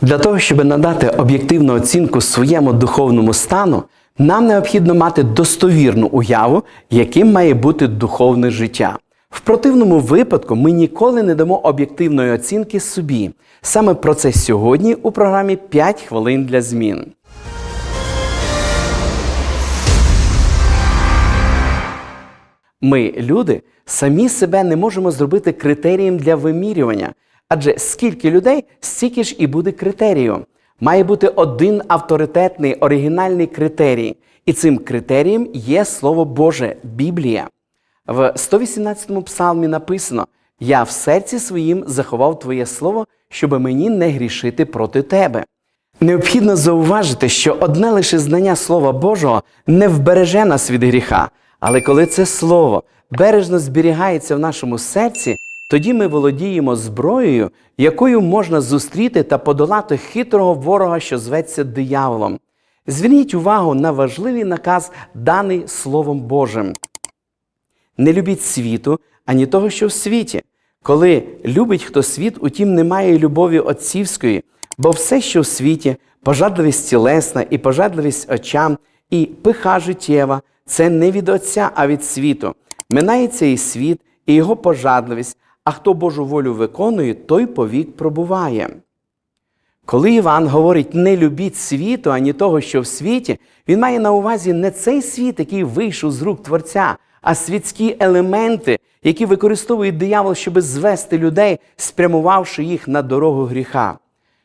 Для того, щоб надати об'єктивну оцінку своєму духовному стану, нам необхідно мати достовірну уяву, яким має бути духовне життя. В противному випадку ми ніколи не дамо об'єктивної оцінки собі. Саме про це сьогодні у програмі «5 хвилин для змін. Ми, люди, самі себе не можемо зробити критерієм для вимірювання. Адже скільки людей, стільки ж і буде критерієм. Має бути один авторитетний оригінальний критерій. І цим критерієм є Слово Боже, Біблія. В 118-му псалмі написано: Я в серці своїм заховав Твоє Слово, щоб мені не грішити проти Тебе. Необхідно зауважити, що одне лише знання Слова Божого не вбереже нас від гріха. Але коли це слово бережно зберігається в нашому серці, тоді ми володіємо зброєю, якою можна зустріти та подолати хитрого ворога, що зветься дияволом. Зверніть увагу на важливий наказ, даний Словом Божим. Не любіть світу, ані того, що в світі. Коли любить хто світ, утім немає любові отцівської, бо все, що в світі, пожадливість тілесна і пожадливість очам, і пиха життєва, це не від Отця, а від світу. Минається і світ, і його пожадливість, а хто Божу волю виконує, той повік пробуває. Коли Іван говорить не любіть світу, ані того, що в світі, він має на увазі не цей світ, який вийшов з рук Творця, а світські елементи, які використовує диявол, щоб звести людей, спрямувавши їх на дорогу гріха.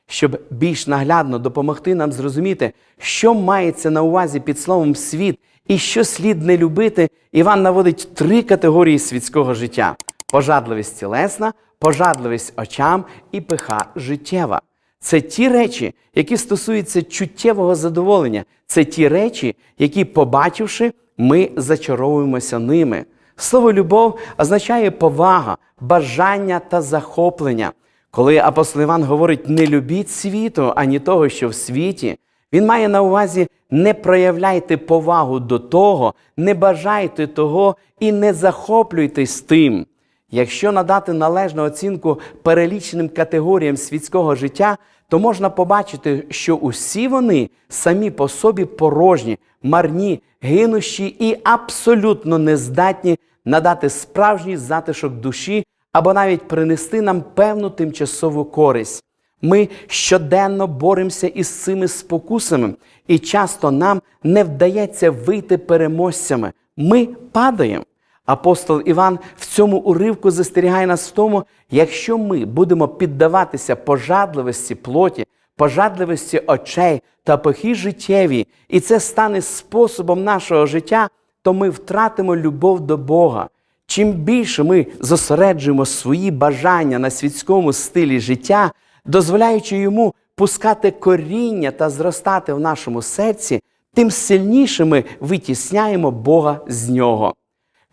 Щоб більш наглядно допомогти нам зрозуміти, що мається на увазі під словом світ і що слід не любити, Іван наводить три категорії світського життя: пожадливість тілесна, пожадливість очам і пиха життєва. Це ті речі, які стосуються чуттєвого задоволення. Це ті речі, які, побачивши, ми зачаровуємося ними. Слово любов означає повага, бажання та захоплення. Коли апостол Іван говорить не любіть світу, ані того, що в світі, він має на увазі не проявляйте повагу до того, не бажайте того і не захоплюйтесь тим. Якщо надати належну оцінку переліченим категоріям світського життя, то можна побачити, що усі вони самі по собі порожні, марні, гинущі і абсолютно нездатні надати справжній затишок душі або навіть принести нам певну тимчасову користь. Ми щоденно боремося із цими спокусами, і часто нам не вдається вийти переможцями. Ми падаємо. Апостол Іван в цьому уривку застерігає нас в тому, якщо ми будемо піддаватися пожадливості плоті, пожадливості очей та похі життєві, і це стане способом нашого життя, то ми втратимо любов до Бога. Чим більше ми зосереджуємо свої бажання на світському стилі життя, дозволяючи йому пускати коріння та зростати в нашому серці, тим сильніше ми витісняємо Бога з нього.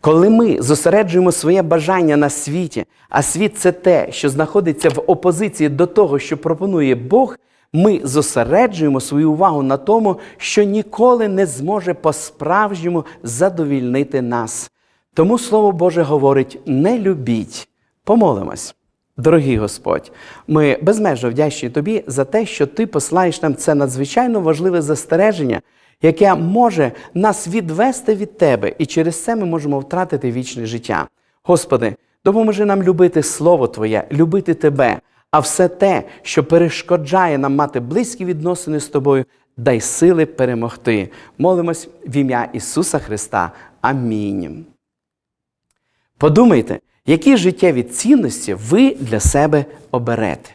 Коли ми зосереджуємо своє бажання на світі, а світ це те, що знаходиться в опозиції до того, що пропонує Бог, ми зосереджуємо свою увагу на тому, що ніколи не зможе по-справжньому задовільнити нас. Тому Слово Боже говорить: не любіть. Помолимось. Дорогий Господь, ми безмежно вдячні Тобі за те, що Ти посилаєш нам це надзвичайно важливе застереження, яке може нас відвести від Тебе, і через це ми можемо втратити вічне життя. Господи, допоможи нам любити Слово Твоє, любити Тебе, а все те, що перешкоджає нам мати близькі відносини з Тобою, дай сили перемогти. Молимось в ім'я Ісуса Христа. Амінь. Подумайте, які життєві цінності ви для себе оберете.